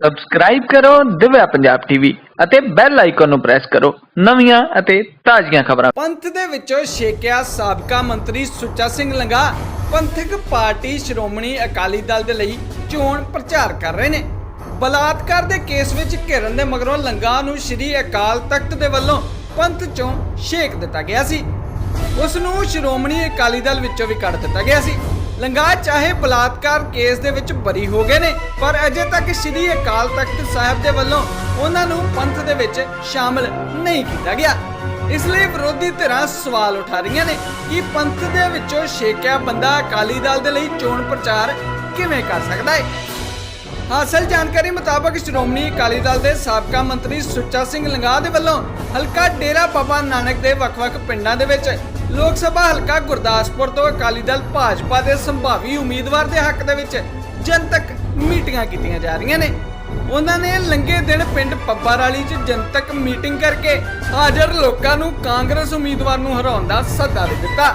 Subscribe ਕਰੋ, Divya Punjab TV ਅਤੇ bell icon ਨੂੰ ਪ੍ਰੈਸ ਕਰੋ। ਨਵੀਆਂ ਅਤੇ ਤਾਜ਼ੀਆਂ ਖਬਰਾਂ। ਪੰਥ ਦੇ ਵਿੱਚੋਂ ਛੇਕਿਆ ਸਾਬਕਾ ਮੰਤਰੀ ਸੁੱਚਾ ਸਿੰਘ ਲੰਗਾ ਪੰਥਕ ਪਾਰਟੀ ਸ਼੍ਰੋਮਣੀ ਅਕਾਲੀ ਦਲ ਦੇ ਲਈ ਚੋਣ ਪ੍ਰਚਾਰ ਕਰ ਰਹੇ ਨੇ। ਬਲਾਤਕਾਰ ਦੇ ਕੇਸ ਵਿੱਚ ਘਿਰਨ ਦੇ ਮਗਰੋਂ ਲੰਗਾ ਨੂੰ ਸ਼੍ਰੀ ਅਕਾਲ ਤਖਤ ਦੇ ਵੱਲੋਂ ਪੰਥ ਚੋਂ ਛੇਕ ਦਿੱਤਾ ਗਿਆ ਸੀ। ਉਸ ਨੂੰ ਸ਼੍ਰੋਮਣੀ ਅਕਾਲੀ ਦਲ ਵਿੱਚੋਂ ਵੀ ਕੱਢ ਦਿੱਤਾ ਗਿਆ ਸੀ। ਲੰਗਾ ਚਾਹੇ ਬਲਾਤਕਾਰ ਕੇਸ ਦੇ ਵਿੱਚ ਬਰੀ ਹੋ ਗਏ ਨੇ, ਪਰ ਅਜੇ ਤੱਕ ਸ਼੍ਰੀ ਅਕਾਲ ਤਖਤ ਸਾਹਿਬ ਦੇ ਵੱਲੋਂ ਉਹਨਾਂ ਨੂੰ ਪੰਥ ਦੇ ਵਿੱਚ ਸ਼ਾਮਲ ਨਹੀਂ ਕੀਤਾ ਗਿਆ। ਇਸ ਲਈ ਵਿਰੋਧੀ ਧਿਰਾਂ ਸਵਾਲ ਉਠਾ ਰਹੀਆਂ ਨੇ ਕਿ ਪੰਥ ਦੇ ਵਿੱਚੋਂ ਛੇਕਿਆ ਬੰਦਾ ਅਕਾਲੀ ਦਲ ਦੇ ਲਈ ਚੋਣ ਪ੍ਰਚਾਰ ਕਿਵੇਂ ਕਰ ਸਕਦਾ ਹੈ? ਹਾਸਲ ਜਾਣਕਾਰੀ ਮੁਤਾਬਕ ਸ਼੍ਰੋਮਣੀ ਅਕਾਲੀ ਦਲ ਦੇ ਸਾਬਕਾ ਮੰਤਰੀ ਸੁੱਚਾ ਸਿੰਘ ਲੰਗਾਹ ਦੇ ਵੱਲੋਂ ਹਲਕਾ ਡੇਰਾ ਬਾਬਾ ਨਾਨਕ ਦੇ ਵੱਖ-ਵੱਖ ਪਿੰਡਾਂ ਦੇ ਵਿੱਚ ਲੋਕ ਸਭਾ ਹਲਕਾ ਗੁਰਦਾਸਪੁਰ ਤੋਂ ਅਕਾਲੀ ਦਲ ਭਾਜਪਾ ਦੇ ਸੰਭਾਵੀ ਉਮੀਦਵਾਰ ਦੇ ਹੱਕ ਦੇ ਵਿੱਚ ਜਨਤਕ ਮੀਟਿੰਗਾਂ ਕੀਤੀਆਂ ਜਾ ਰਹੀਆਂ ਨੇ। ਉਹਨਾਂ ਨੇ ਲੰਗੇ ਦਿਨ ਪਿੰਡ ਪੱਬਾਰਾਲੀ 'ਚ ਜਨਤਕ ਮੀਟਿੰਗ ਕਰਕੇ ਹਾਜ਼ਰ ਲੋਕਾਂ ਨੂੰ ਕਾਂਗਰਸ ਉਮੀਦਵਾਰ ਨੂੰ ਹਰਾਉਣ ਦਾ ਸੱਦਾ ਵੀ ਦਿੱਤਾ।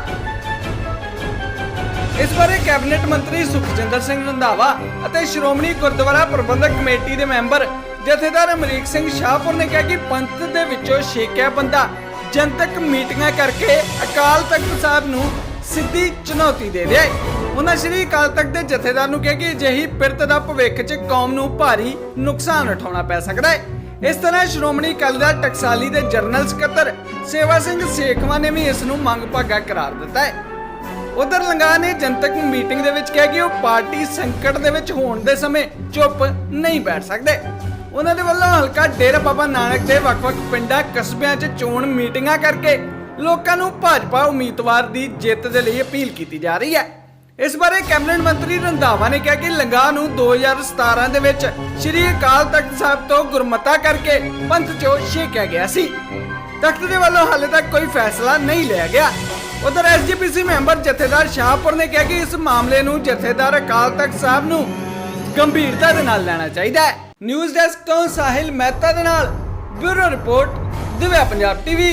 ਇਸ ਬਾਰੇ ਕੈਬਨਿਟ ਮੰਤਰੀ ਸੁਖਜਿੰਦਰ ਸਿੰਘ ਰੰਧਾਵਾ ਅਤੇ ਸ਼੍ਰੋਮਣੀ ਗੁਰਦੁਆਰਾ ਪ੍ਰਬੰਧਕ ਕਮੇਟੀ ਦੇ ਮੈਂਬਰ ਜਥੇਦਾਰ ਅਮਰੀਕ ਸਿੰਘ ਸ਼ਾਹਪੁਰ ਨੇ ਕਿਹਾ ਕਿ ਪੰਥ ਦੇ ਵਿੱਚੋਂ ਛੇਕਿਆ ਬੰਦਾ ਜਨਤਕ ਮੀਟਿੰਗਾਂ ਕਰਕੇ ਅਕਾਲ ਤਖਤ ਸਾਹਿਬ ਨੂੰ ਸਿੱਧੀ ਚੁਣੌਤੀ ਦੇ ਰਿਹਾ ਹੈ। ਉਹਨਾਂ ਸ਼੍ਰੀ ਅਕਾਲ ਤਖਤ ਦੇ ਜਥੇਦਾਰ ਨੂੰ ਕਿਹਾ ਕਿ ਅਜਿਹੀ ਪਿਰਤ ਦਾ ਭਵਿੱਖ 'ਚ ਕੌਮ ਨੂੰ ਭਾਰੀ ਨੁਕਸਾਨ ਉਠਾਉਣਾ ਪੈ ਸਕਦਾ ਹੈ। ਇਸ ਤਰ੍ਹਾਂ ਸ਼੍ਰੋਮਣੀ ਅਕਾਲੀ ਦਲ ਟਕਸਾਲੀ ਦੇ ਜਨਰਲ ਸਕੱਤਰ ਸੇਵਾ ਸਿੰਘ ਸੇਖਵਾ ਨੇ ਵੀ ਇਸ ਨੂੰ ਮੰਗ ਭਾਗਾ ਕਰਾਰ ਦਿੱਤਾ ਹੈ। ਉਧਰ ਲੰਗਾ ਨੇ ਜਨਤਕ ਮੀਟਿੰਗ ਦੇ ਵਿੱਚ ਕਿਹਾ ਕਿ ਉਹ ਪਾਰਟੀ ਸੰਕਟ ਦੇ ਵਿੱਚ ਹੋਣ ਦੇ ਸਮੇਂ ਚੁੱਪ ਨਹੀਂ ਬੈਠ ਸਕਦੇ। ਉਹਨਾਂ ਦੇ ਵੱਲੋਂ ਹਲਕਾ ਡੇਰਾ ਬਾਬਾ ਨਾਨਕ ਦੇ ਵੱਖ-ਵੱਖ ਪਿੰਡਾਂ, ਕਸਬਿਆਂ 'ਚ ਚੋਣ ਮੀਟਿੰਗਾਂ ਕਰਕੇ ਲੋਕਾਂ ਨੂੰ ਭਾਜਪਾ ਉਮੀਦਵਾਰ ਦੀ ਜਿੱਤ ਦੇ ਲਈ ਅਪੀਲ ਕੀਤੀ ਜਾ ਰਹੀ ਹੈ। ਇਸ ਬਾਰੇ ਕੈਬਨਿਟ ਮੰਤਰੀ ਰੰਧਾਵਾ ਨੇ ਕਿਹਾ ਕਿ ਲੰਗਾ ਨੂੰ 2017 ਦੇ ਵਿੱਚ ਸ੍ਰੀ ਅਕਾਲ ਤਖਤ ਸਾਹਿਬ ਤੋਂ ਗੁਰਮਤਾ ਕਰਕੇ ਪੰਥ ਚੋਂ ਛੇਕਿਆ ਗਿਆ ਸੀ। ਤਖਤ ਦੇ ਵੱਲੋਂ ਹਾਲੇ ਤੱਕ ਕੋਈ ਫੈਸਲਾ ਨਹੀਂ ਲਿਆ ਗਿਆ। ਉਧਰ ਐਸਜੀਪੀਸੀ ਮੈਂਬਰ ਜਥੇਦਾਰ ਸ਼ਾਹਪੁਰ ਨੇ ਕਿਹਾ ਕਿ ਇਸ ਮਾਮਲੇ ਨੂੰ ਜਥੇਦਾਰ ਅਕਾਲ ਤਖਤ ਸਾਹਿਬ ਨੂੰ ਗੰਭੀਰਤਾ ਦੇ ਨਾਲ ਲੈਣਾ ਚਾਹੀਦਾ ਹੈ। ਨਿਊਜ਼ ਡੈਸਕ ਤੋਂ ਸਾਹਿਲ ਮਹਿਤਾ ਦੇ ਨਾਲ bureau report, Divya Punjab TV.